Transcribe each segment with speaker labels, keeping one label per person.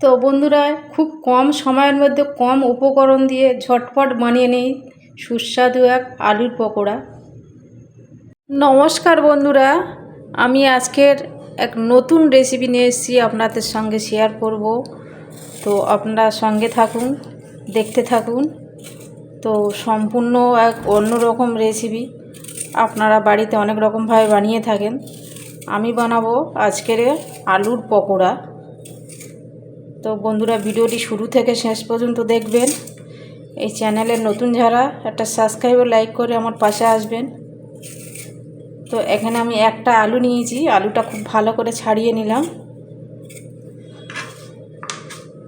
Speaker 1: তো বন্ধুরা, খুব কম সময়ের মধ্যে কম উপকরণ দিয়ে ঝটপট বানিয়ে নিই সুস্বাদু এক আলুর পকোড়া। নমস্কার বন্ধুরা, আমি আজকের এক নতুন রেসিপি নিয়ে এসেছি আপনাদের সঙ্গে শেয়ার করব। তো আপনারা সঙ্গে থাকুন, দেখতে থাকুন। তো সম্পূর্ণ এক অন্যরকম রেসিপি আপনারা বাড়িতে অনেক রকমভাবে বানিয়ে থাকেন। আমি বানাবো আজকের আলুর পকোড়া। তো বন্ধুরা ভিডিওটি শুরু থেকে শেষ পর্যন্ত দেখবেন। এই চ্যানেলের নতুন যারা, একটা সাবস্ক্রাইব লাইক করে আমার পাশে আসবেন। তো এখানে আমি একটা আলু নিয়েছি, আলুটা খুব ভালো করে ছাড়িয়ে নিলাম।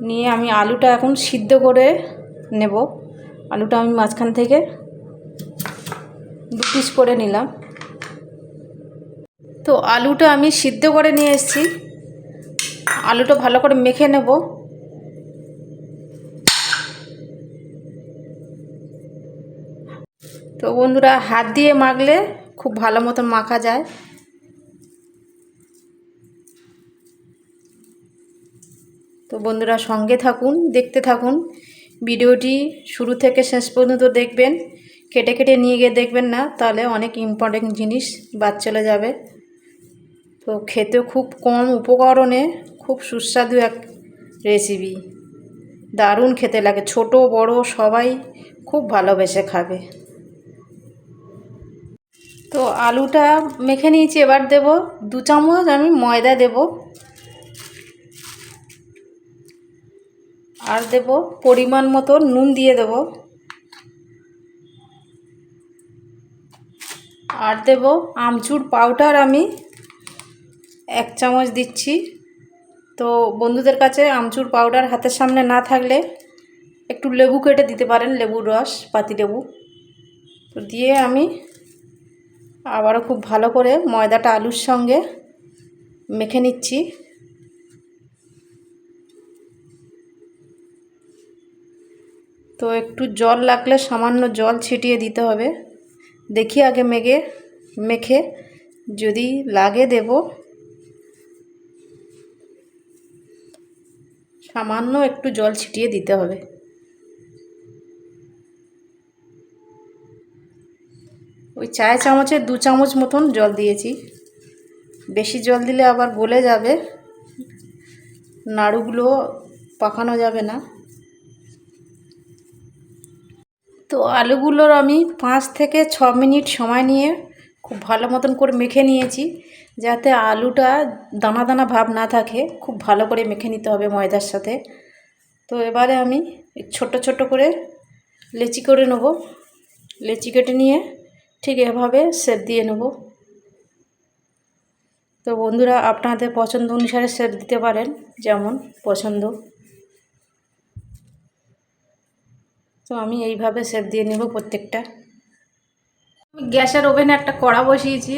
Speaker 1: নিয়ে আমি আলুটা এখন সিদ্ধ করে নেব। আলুটা আমি মাঝখান থেকে দু পিস করে নিলাম। তো আলুটা আমি সিদ্ধ করে নিয়ে এসেছি। আলুটা ভালো করে মেখে নেব। তো বন্ধুরা, হাত দিয়ে মাখলে খুব ভালো মতন মাখা যায়। তো বন্ধুরা, সঙ্গে থাকুন, দেখতে থাকুন। ভিডিওটি শুরু থেকে শেষ পর্যন্ত দেখবেন। কেটে কেটে নিয়ে গিয়ে দেখবেন না, তাহলে অনেক ইম্পর্টেন্ট জিনিস বাদ চলে যাবে। তো খেতে খুব কম উপকরণে খুব সুস্বাদু এক রেসিপি দারুণ খেতে লাগে, ছোট, বড়, সবাই খুব ভালোবেসে খাবে। তো আলুটা মেখে নিয়েছি, এবার দেব দু চামচ, আমি ময়দা দেব। আর দেব পরিমাণ মতো নুন দিয়ে দেব। আর দেব আমচুর পাউডার আমি এক চামচ দিচ্ছি। তো বন্ধুদের কাছে আমচুর পাউডার হাতের সামনে না থাকলে একটু লেবু কেটে দিতে পারেন, লেবুর রস, পাতি লেবু। তো দিয়ে আমি আবারও খুব ভালো করে ময়দাটা আলুর সঙ্গে মেখে নিচ্ছি। তো একটু জল লাগলে সামান্য জল ছিটিয়ে দিতে হবে। দেখি আগে মেঘে মেখে যদি লাগে দেব। সামান্য একটু জল ছিটিয়ে দিতে হবে। ওই চায় চামচে দু চামচ মতন জল দিয়েছি। বেশি জল দিলে আবার গলে যাবে। নাড়ুগুলো পাকানো যাবে না। তো আলুগুলোর আমি পাঁচ থেকে ছ মিনিট সময় নিয়ে খুব ভালো মতন করে মেখে নিয়েছি, যাতে আলুটা দানা দানা ভাব না থাকে, খুব ভালো করে মেখে নিতে হবে ময়দার সাথে। তো এবারে আমি ছোট ছোট করে লেচি করে নেব। লেচি কেটে নিয়ে ঠিক এভাবে সেপ দিয়ে নেব। তো বন্ধুরা, আপনাদের পছন্দ অনুসারে সেপ দিতে পারেন, যেমন পছন্দ। তো আমি এইভাবে সেপ দিয়ে নেব প্রত্যেকটা। গ্যাসের ওভেনে একটা কড়া বসিয়েছি।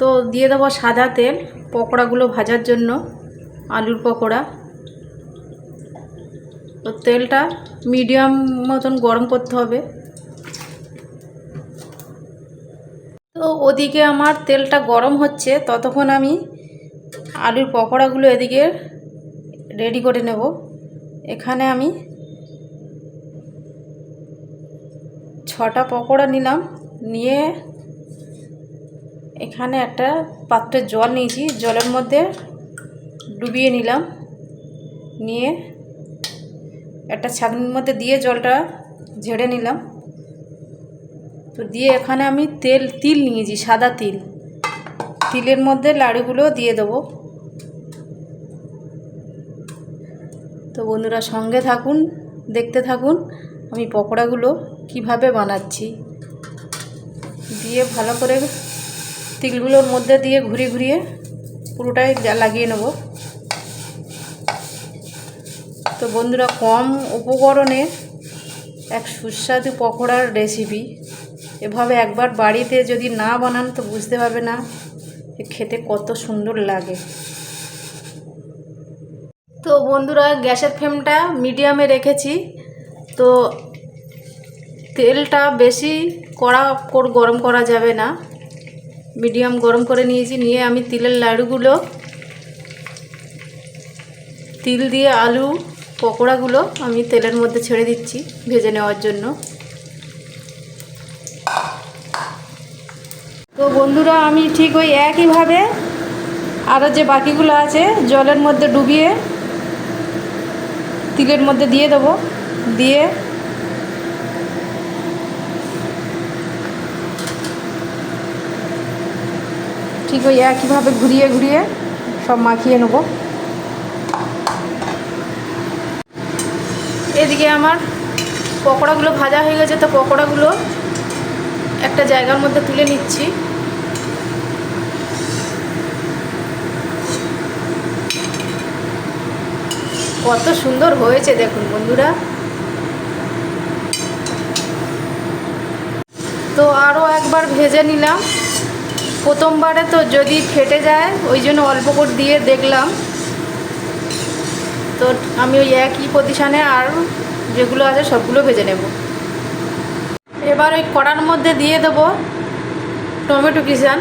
Speaker 1: তো দিয়ে দেবো সাদা তেল, পকোড়াগুলো ভাজার জন্য, আলুর পকোড়া। তো তেলটা মিডিয়াম মতন গরম করতে হবে। তো ওদিকে আমার তেলটা গরম হচ্ছে, ততক্ষণ আমি আলুর পকোড়াগুলো এদিকে রেডি করে নেব। এখানে আমি ছটা পকোড়া নিলাম। নিয়ে এখানে একটা পাত্রে জল নিয়েছি। জলের মধ্যে ডুবিয়ে নিলাম। নিয়ে একটা ছাঁকনির মধ্যে দিয়ে জলটা ঝেড়ে নিলাম। তো দিয়ে এখানে আমি তেল, তিল নিয়েছি, সাদা তিল। তিলের মধ্যে লাড়ুগুলো দিয়ে দেবো। তো বন্ধুরা সঙ্গে থাকুন, দেখতে থাকুন আমি পকোড়াগুলো কীভাবে বানাচ্ছি। দিয়ে ভালো করে তিলগুলোর মধ্যে দিয়ে ঘুরিয়ে ঘুরিয়ে পুরোটাই লাগিয়ে নেব। তো বন্ধুরা, কম উপকরণে এক সুস্বাদু পকোড়ার রেসিপি। এভাবে একবার বাড়িতে যদি না বানান, তো বুঝতে পারবে না খেতে কত সুন্দর লাগে। তো বন্ধুরা, গ্যাসের ফ্লেমটা মিডিয়ামে রেখেছি। তো তেলটা বেশি কড়া কর গরম করা যাবে না। মিডিয়াম গরম করে নিয়েছি, নিয়ে আমি তিলের লাড়ুগুলো, তিল দিয়ে আলু, পকোড়াগুলো আমি তেলের মধ্যে ছেড়ে দিচ্ছি ভেজে নেওয়ার জন্য। তো বন্ধুরা, আমি ঠিক ওই একইভাবে আরও যে বাকিগুলো আছে, জলের মধ্যে ডুবিয়ে তিলের মধ্যে দিয়ে দেবো। দিয়ে ঠিক ওই একইভাবে ঘুরিয়ে ঘুরিয়ে সব মাখিয়ে নেব। এদিকে আমার পকোড়াগুলো ভাজা হয়ে গেছে, তো পকোড়াগুলো একটা জায়গার মধ্যে তুলে নিচ্ছি। কত সুন্দর হয়েছে দেখুন বন্ধুরা। তো আরও একবার ভেজে নিলাম। প্রথমবারে তো যদি ফেটে যায়, ওই জন্য অল্প করে দিয়ে দেখলাম। তো আমি ওই একই পজিশানে আর যেগুলো আছে সবগুলো ভেজে নেব। এবার ওই কড়ার মধ্যে দিয়ে দেবো টমেটো কিষান।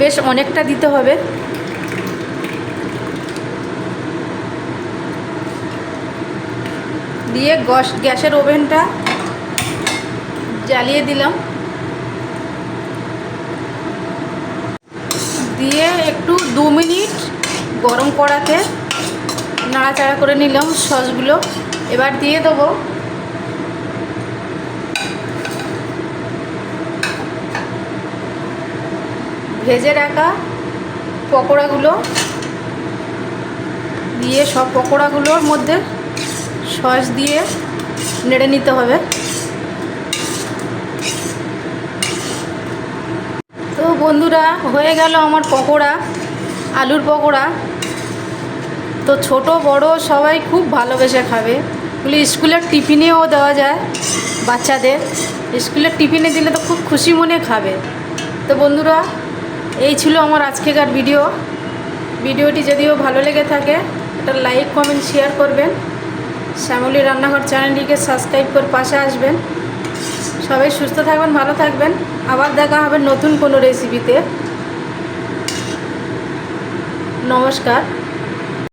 Speaker 1: বেশ অনেকটা দিতে হবে। দিয়ে গ্যাসের ওভেনটা জ্বালিয়ে দিলাম। দিয়ে একটু দু মিনিট গরম কড়াতে নাড়াচাড়া করে নিলাম সসগুলো। এবার দিয়ে দেবো ভেজে রাখা পকোড়াগুলো। দিয়ে সব পকোড়াগুলোর মধ্যে সস দিয়ে নেড়ে নিতে হবে। বন্ধুরা, হয়ে গেল আমার পকোড়া, আলুর পকোড়া। তো ছোট, বড় সবাই খুব ভালোবেসে খাবে। এগুলি স্কুলের টিফিনেও দেওয়া যায় বাচ্চাদের। স্কুলের টিফিনে দিলে তো খুব খুশি মনে খাবে। তো বন্ধুরা, এই ছিল আমার আজকেকার ভিডিও। ভিডিওটি যদিও ভালো লেগে থাকে, একটা লাইক, কমেন্ট, শেয়ার করবেন। শ্যামলী রান্নাঘর চ্যানেলটিকে সাবস্ক্রাইব করে পাশে আসবেন। সবাই সুস্থ থাকবেন ভালো থাকবেন। আবার দেখা হবে নতুন কোনো রেসিপিতে নমস্কার।